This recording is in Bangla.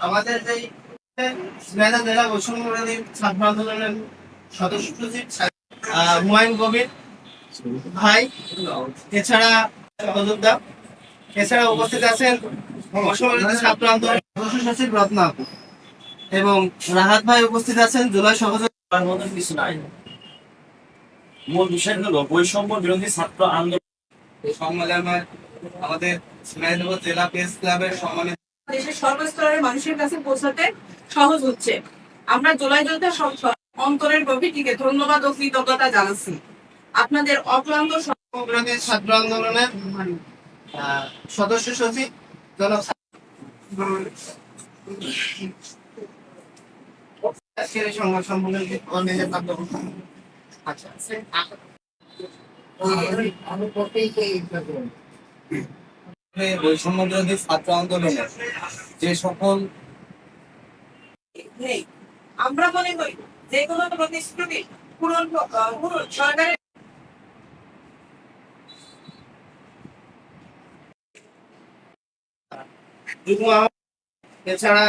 আমাদের যেই জেলা বৈষম্য ছাত্র আন্দোলনের সদস্য সচিব হুমায়ুন কবির ভাই এছাড়া সহযোদ্ধা এছাড়া উপস্থিত আছেন ছাত্র আন্দোলনের সদস্য সচিব রত্না এবং রাহাত ভাই উপস্থিত আছেন জুলাই সহযোগী। তার মধ্যে কিছু নাই মূল বিষয় হলো বৈষম্য বিরোধী ছাত্র আন্দোলন। এই সম্মেলনে আমাদের জেলা প্রেস ক্লাবের সম্মানিত দেশের সর্বস্তরের মানুষের কাছে পৌঁছাতে সহজ হচ্ছে। আমরা জুলাই সংসদ অন্তরের গভীর থেকে ধন্যবাদ ও কৃতজ্ঞতা জানাচ্ছি। আপনাদের অক্লান্ত বিরোধী ছাত্র আন্দোলনের আহ, সদস্য সচিব জনাব আজকের এই সংবাদ সম্মেলনে আচ্ছা বৈষম্য বিরোধী ছাত্র আন্দোলনে যে সকল আমরা মনে করি যে কোনো প্রতিশ্রুতি পূরণ সরকারের এছাড়া